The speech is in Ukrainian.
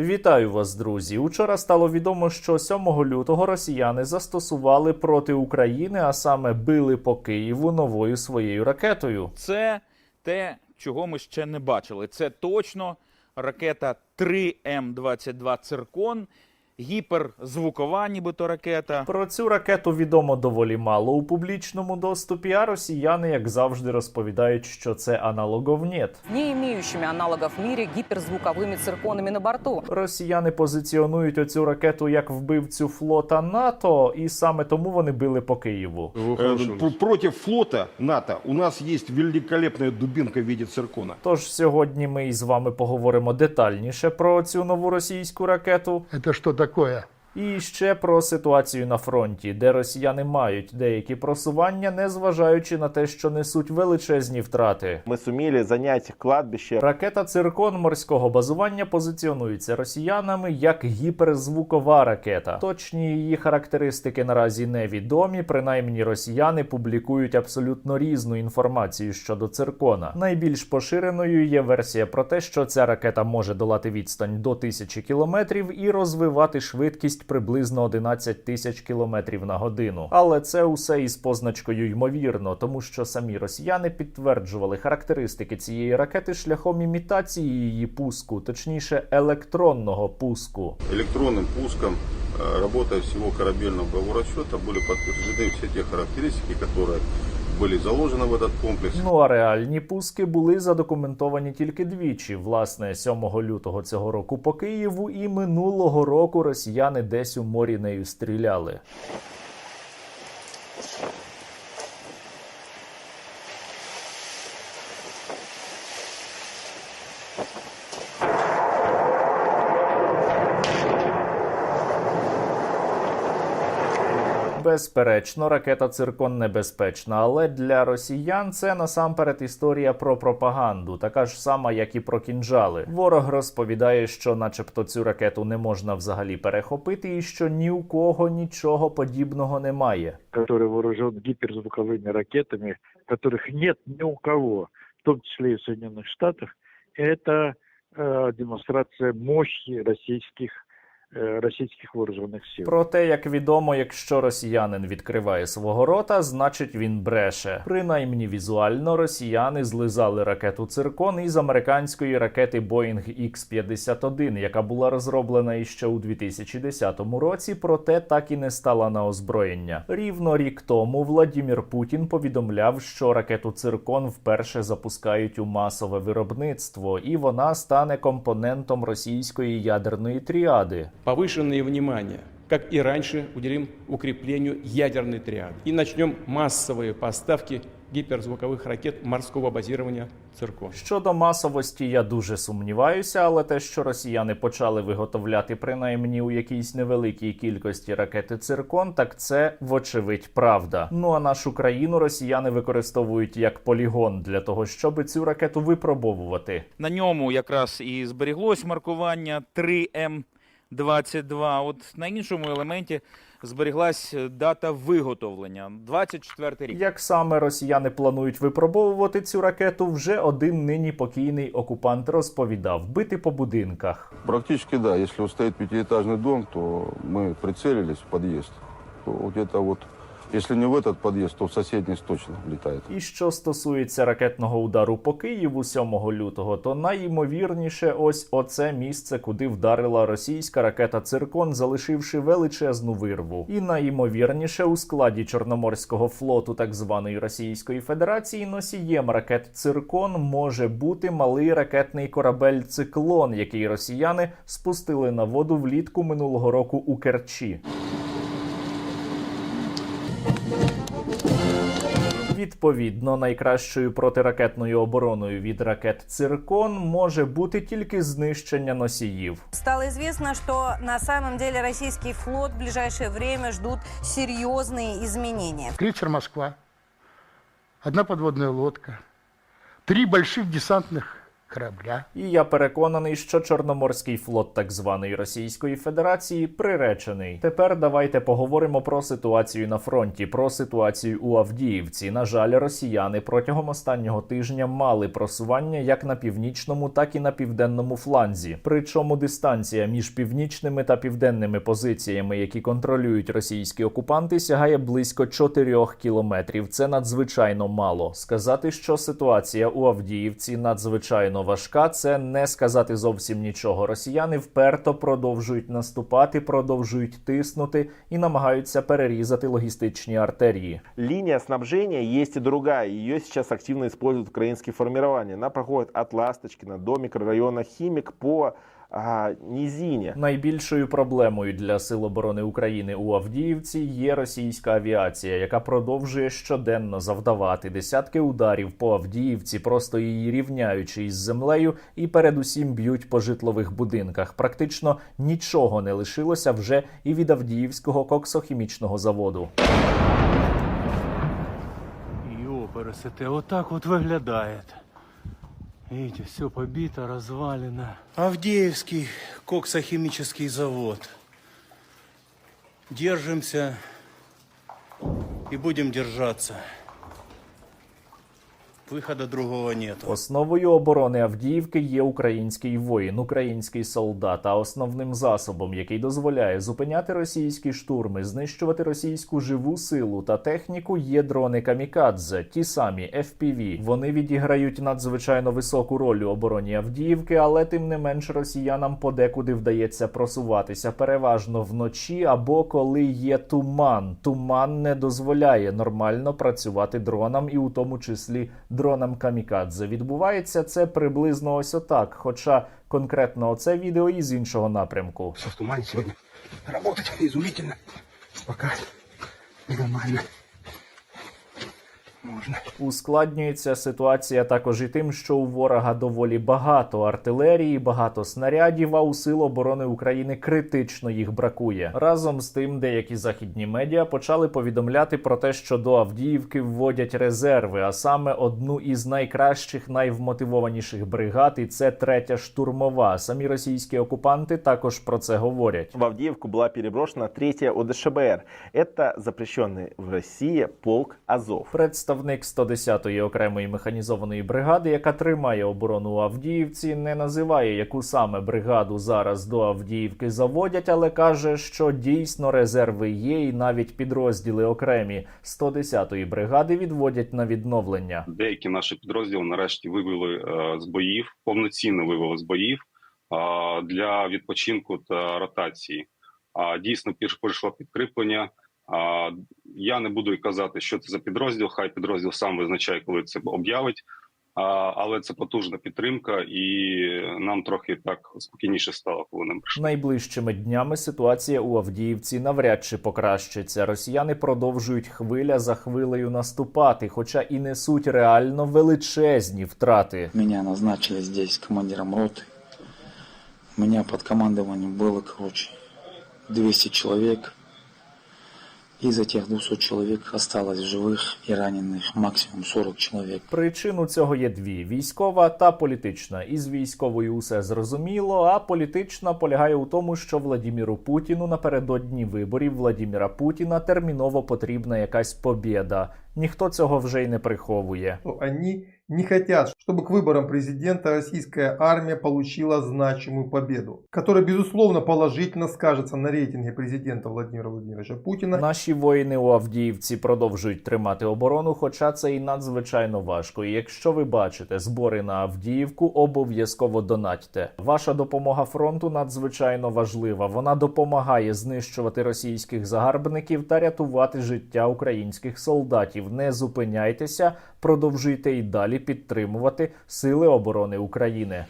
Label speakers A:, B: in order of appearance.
A: Вітаю вас, друзі. Учора стало відомо, що 7 лютого росіяни застосували проти України, а саме били по Києву новою своєю ракетою.
B: Це те, чого ми ще не бачили. Це точно ракета 3М22 Циркон, гіперзвукова, нібито ракета.
A: Про цю ракету відомо доволі мало у публічному доступі, а росіяни, як завжди, розповідають, що це аналоговнєт.
C: не имеющими аналогов в мире гиперзвуковыми цирконами на борту.
A: Росіяни позиціонують оцю ракету як вбивцю флота НАТО, і саме тому вони били по Києву.
D: Э, пр- Против флота НАТО у нас есть великолепная дубинка в виде циркона.
A: Тож сьогодні ми із вами поговоримо детальніше про цю нову російську ракету.
E: Это что Coé.
A: І ще про ситуацію на фронті, де росіяни мають деякі просування, незважаючи на те, що несуть величезні втрати.
F: мы сумели занять кладбище.
A: Ракета циркон морського базування позиціонується росіянами як гіперзвукова ракета. Точні її характеристики наразі невідомі. Принаймні, росіяни публікують абсолютно різну інформацію щодо циркона. Найбільш поширеною є версія про те, що ця ракета може долати відстань до тисячі кілометрів і розвивати швидкість приблизно 11 тисяч кілометрів на годину. Але це усе із позначкою ймовірно, тому що самі росіяни підтверджували характеристики цієї ракети шляхом імітації її пуску, точніше електронного пуску.
G: электронным пуском, э, работая всего корабельного боевого расчета, были подтверждены все те характеристики, которые были заложены в этот комплекс.
A: Ну а реальні пуски були задокументовані тільки двічі. Власне, 7 лютого цього року по Києву, і минулого року росіяни десь у морі нею стріляли. Безперечно, ракета циркон небезпечна, але для росіян це насамперед історія про пропаганду, така ж сама, як і про кінжали. Ворог розповідає, що, начебто, цю ракету не можна взагалі перехопити, і що ні у кого нічого подібного немає.
H: который вооружен гиперзвуковыми ракетами, которых нет ни у кого, в том числе и в Соединенных Штатах, это э, демонстрация мощи российских, э, российских вооруженных сил.
A: Проте, як відомо, якщо росіянин відкриває свого рота, значить він бреше. Принаймні візуально росіяни злизали ракету циркон із американської ракети Boeing X-51, яка була розроблена іще у 2010 році, проте так і не стала на озброєння. Рівно рік тому Владімір Путін повідомляв, що ракету циркон вперше запускають у масове виробництво, і вона стане компонентом російської ядерної тріади
I: повышенное внимание, как и раньше, уделим укреплению ядерной триады. И начнем массовые поставки гиперзвуковых ракет морского базирования «Циркон».
A: Щодо масовості, я дуже сумніваюся, але те, що росіяни почали виготовляти принаймні у якійсь невеликій кількості ракети циркон, так це вочевидь правда. Ну а нашу країну росіяни використовують як полігон для того, щоб цю ракету випробовувати.
B: На ньому якраз і зберіглось маркування 3М22. От на іншому елементі зберіглась дата виготовлення 24 рік.
A: Як саме росіяни планують випробовувати цю ракету, вже один нині покійний окупант розповідав бити по будинках.
G: Практически да, если вот стоит пятиэтажный дом, то мы прицелились в подъезд, то где-то вот, если не в этот подъезд, то в соседний точно влетает.
A: І що стосується ракетного удару по Києву 7 лютого, то найімовірніше ось оце місце, куди вдарила російська ракета Циркон, залишивши величезну вирву. І найімовірніше у складі Чорноморського флоту так званої Російської Федерації носієм ракет Циркон може бути малий ракетний корабель Циклон, який росіяни спустили на воду влітку минулого року у Керчі. Відповідно, найкращою протиракетною обороною від ракет Циркон може бути тільки знищення носіїв.
J: Стало звісно, що на самом деле російський флот в ближайшее время ждут серйозні изменения.
E: Крейсер «Москва», одна подводная лодка, три больших десантных корабля.
A: І я переконаний, що Чорноморський флот так званої Російської Федерації приречений. Тепер давайте поговоримо про ситуацію на фронті, про ситуацію у Авдіївці. На жаль, росіяни протягом останнього тижня мали просування як на північному, так і на південному фланзі. Причому дистанція між північними та південними позиціями, які контролюють російські окупанти, сягає близько 4 кілометрів. Це надзвичайно мало. Сказати, що ситуація у Авдіївці надзвичайно важка, це не сказати зовсім нічого. Росіяни вперто продовжують наступати, продовжують тиснути і намагаються перерізати логістичні артерії.
F: Лінія снабження є друга. Ее сейчас активно используют українські формирования. Она проходит от Ласточкина до мікрорайона Хімік по а, низине.
A: Найбільшою проблемою для сил оборони України у Авдіївці є російська авіація, яка продовжує щоденно завдавати десятки ударів по Авдіївці, просто її рівняючи із землею, і передусім б'ють по житлових будинках. Практично нічого не лишилося вже і від Авдіївського коксохімічного заводу.
E: Йопересете, отак от виглядає. Видите, все побито, развалено. Авдеевский коксохимический завод. Держимся и будем держаться. Выхода другого нету.
A: Основою оборони Авдіївки є український воїн, український солдат. А основним засобом, який дозволяє зупиняти російські штурми, знищувати російську живу силу та техніку, є дрони камікадзе, ті самі FPV. Вони відіграють надзвичайно високу роль у обороні Авдіївки, але тим не менш росіянам подекуди вдається просуватися переважно вночі або коли є туман. Туман не дозволяє нормально працювати дронам, і у тому числі дронам камікадзе. Відбувається це приблизно ось отак. Хоча конкретно оце відео із іншого напрямку.
E: Тумане сегодня. Работать изумительно. Пока нормально Можно.
A: Ускладнюється ситуація також і тим, що у ворога доволі багато артилерії, багато снарядів, а у сил оборони України критично їх бракує. Разом з тим, деякі західні медіа почали повідомляти про те, що до Авдіївки вводять резерви, а саме одну із найкращих, найвмотивованіших бригад, і це третя штурмова. Самі російські окупанти також про це говорять.
F: В Авдеевку была переброшена третья ОДШБР. Это запрещенный в России полк Азов.
A: Представник 110-ї окремої механізованої бригади, яка тримає оборону у Авдіївці, не називає, яку саме бригаду зараз до Авдіївки заводять, але каже, що дійсно резерви є, і навіть підрозділи окремі 110-ї бригади відводять на відновлення.
K: Деякі наші підрозділи нарешті вивели е, з боїв, повноцінно вивели з боїв для відпочинку та ротації. А дійсно прийшло підкріплення. А я не буду казати, що це за підрозділ. Хай підрозділ сам визначає, коли це об'явить. Але це потужна підтримка, і нам трохи так спокійніше стало, коли нам прийшли.
A: Найближчими днями ситуація у Авдіївці навряд чи покращиться. Росіяни продовжують хвиля за хвилею наступати, хоча і несуть реально величезні втрати.
E: Меня назначили здесь командиром роты. У меня под командованием было, короче, 200 человек. Из этих 200 человек осталось в живых и раненых максимум 40 человек.
A: Причин у цього є дві: військова та політична. Із військовою усе зрозуміло, а політична полягає у тому, що Владіміру Путіну напередодні виборів Владіміра Путіна терміново потрібна якась побєда. Ніхто цього вже й не приховує.
L: Они не хотят, чтобы к выборам президента российская армия получила значимую победу, которая, безусловно, положительно скажется на рейтинге президента Владимира Владимировича Путина.
A: Наші воїни у Авдіївці продовжують тримати оборону, хоча це і надзвичайно важко. І якщо ви бачите збори на Авдіївку, обов'язково донатьте. Ваша допомога фронту надзвичайно важлива. Вона допомагає знищувати російських загарбників та рятувати життя українських солдатів. Не зупиняйтеся, продовжуйте і далі підтримувати сили оборони України.